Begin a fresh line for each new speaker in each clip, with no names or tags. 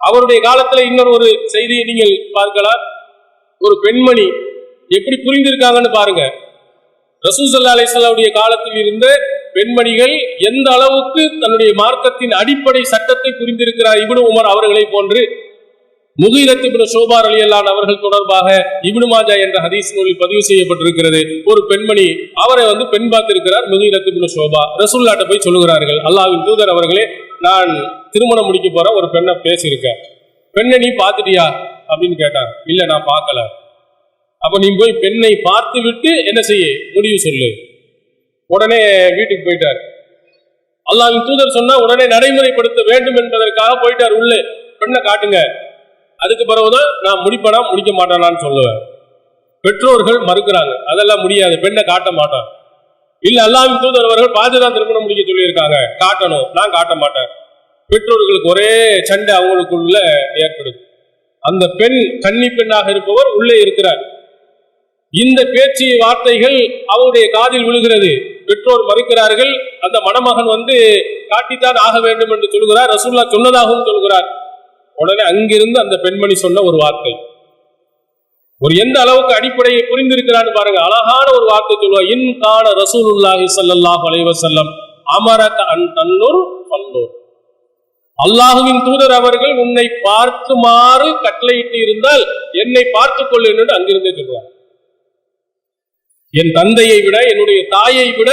அவருடைய காலத்துல இன்னொரு ஒரு செய்தியை நீங்கள் பார்க்கலாம். ஒரு பெண்மணி எப்படி புரிந்திருக்காங்கன்னு பாருங்க. ரசூசல்லா அலிசல்லாவுடைய காலத்தில் இருந்த பெண்மணிகள் எந்த அளவுக்கு தன்னுடைய மார்க்கத்தின் அடிப்படை சட்டத்தை புரிந்திருக்கிறார்? இவனு உமர் அவர்களை போன்று முகீரத் இப்னு ஷோபார் அலி அல்லான் அவர்கள் தொடர்பாக இப்னு மாஜா என்ற ஹதீஸ் நூலில் பதிவு செய்யப்பட்டிருக்கிறது. ஒரு பெண்மணி அவரை வந்து பெண் பார்த்திருக்கிறார் முகீரத் இப்னு ஷோபா. ரசூல்லாட்ட போய் சொல்லுகிறார்கள் அல்லாவின் தூதர் அவர்களே நான் திருமணம் முடிக்க போற ஒரு பெண்ணை பேசியிருக்கேன் பெண்ணை நீ பார்த்துட்டியா? அப்படின்னு கேட்டார். இல்ல நான் பார்க்கல. அப்ப நீ போய் பெண்ணை பார்த்து விட்டு என்ன செய்ய? முடிவு சொல்லு. உடனே வீட்டுக்கு போயிட்டார். அல்லாவின் தூதர் சொன்னா உடனே நடைமுறைப்படுத்த வேண்டும் என்பதற்காக போயிட்டார் உள்ளே. பெண்ணை காட்டுங்க. அதுக்கு பிறகுதான் நான் முடிப்படா முடிக்க மாட்டேனான்னு சொல்லுவேன். பெற்றோர்கள் மறுக்கிறாங்க. அதெல்லாம் முடியாது. பெண்ணை காட்ட மாட்டான் இல்ல அல்லாவின் தூதர் அவர்கள் பாதுதான் திருமணம் முடிக்க சொல்லியிருக்காங்க. காட்டணும். நான் காட்ட மாட்டேன். பெற்றோர்களுக்கு ஒரே சண்டை அவங்களுக்குள்ள ஏற்படுது. அந்த பெண் கன்னி பெண்ணாக இருப்பவர் உள்ளே இருக்கிறார். இந்த பேச்சு வார்த்தைகள் அவருடைய காதில் விழுகிறது. பெற்றோர் மறுக்கிறார்கள். அந்த மணமகன் வந்து காட்டித்தான் ஆக வேண்டும் என்று சொல்கிறார். ரசூல்லா சொன்னதாகவும் சொல்கிறார். உடனே அங்கிருந்து அந்த பெண்மணி சொன்ன ஒரு வார்த்தை. ஒரு எந்த அளவுக்கு அடிப்படையை புரிந்திருக்கிறான்னு பாருங்க. அழகான ஒரு வார்த்தை சொல்லுவா. இன் கான ரசூலுல்லாஹி சல்லாஹ் அலைவசல்லம் அமரக அன் தன்னூர் பல்லூர் அல்லாஹுவின் தூதர் அவர்கள் உன்னை பார்க்குமாறு கட்டளையிட்டு இருந்தால் என்னை பார்த்துக் கொள்ளு என்று அங்கிருந்தே சொல்லுவார். என் தந்தையை விட என்னுடைய தாயை விட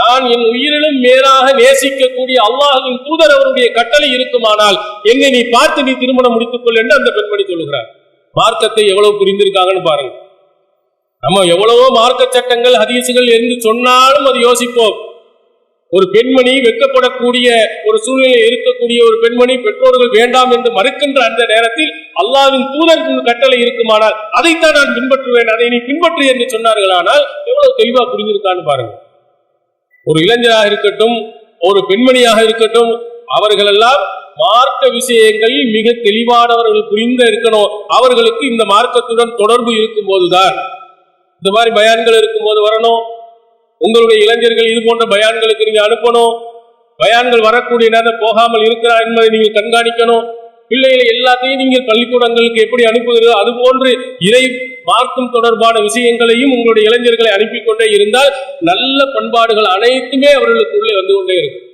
நான் என் உயிரிலும் மேலாக நேசிக்கக்கூடிய அல்லாஹின் தூதர் அவருடைய கட்டளை இருக்குமானால் என்னை நீ பார்த்து நீ திருமணம் முடித்துக் கொள் என்று அந்த பெண்மணி சொல்லுகிறார். மார்க்கத்தை எவ்வளவு புரிந்திருக்காங்கன்னு பாருங்க நம்ம எவ்வளவோ மார்க்க சட்டங்கள் ஹதீசுகள் என்று சொன்னாலும் அது யோசிப்போம். ஒரு பெண்மணி வெட்கப்படக்கூடிய ஒரு சூழ்நிலை இருக்கக்கூடிய ஒரு பெண்மணி பெற்றோர்கள் வேண்டாம் என்று மறுக்கின்ற அந்த நேரத்தில் அல்லாவின் தூதர் கட்டளை இருக்குமானால் அதைத்தான் நான் பின்பற்றுவேன் அதை நீ பின்பற்று என்று சொன்னார்களானால் எவ்வளவு தெளிவா புரிஞ்சிருக்கான்னு பாருங்க ஒரு இளைஞராக இருக்கட்டும் ஒரு பெண்மணியாக இருக்கட்டும் அவர்களெல்லாம் மார்க்க விஷயங்களில் மிக தெளிவானவர்கள் புரிந்த இருக்கணும். அவர்களுக்கு இந்த மார்க்கத்துடன் தொடர்பு இருக்கும் போதுதான் இந்த மாதிரி பயான்கள் இருக்கும்போது வரணும். உங்களுடைய இளைஞர்கள் இது போன்ற பயான்களுக்கு நீங்க அனுப்பணும். பயான்கள் வரக்கூடிய நேரம் போகாமல் இருக்கிறா என்பதை நீங்கள் கண்காணிக்கணும். பிள்ளைகளை எல்லாத்தையும் நீங்கள் பள்ளிக்கூடங்களுக்கு எப்படி அனுப்புகிறதோ அது போன்று இறை மார்க்கும் தொடர்பான விஷயங்களையும் உங்களுடைய இளைஞர்களை அனுப்பி கொண்டே இருந்தால் நல்ல பண்பாடுகள் அனைத்துமே அவர்களுக்கு உள்ளே வந்து கொண்டே இருக்கும்.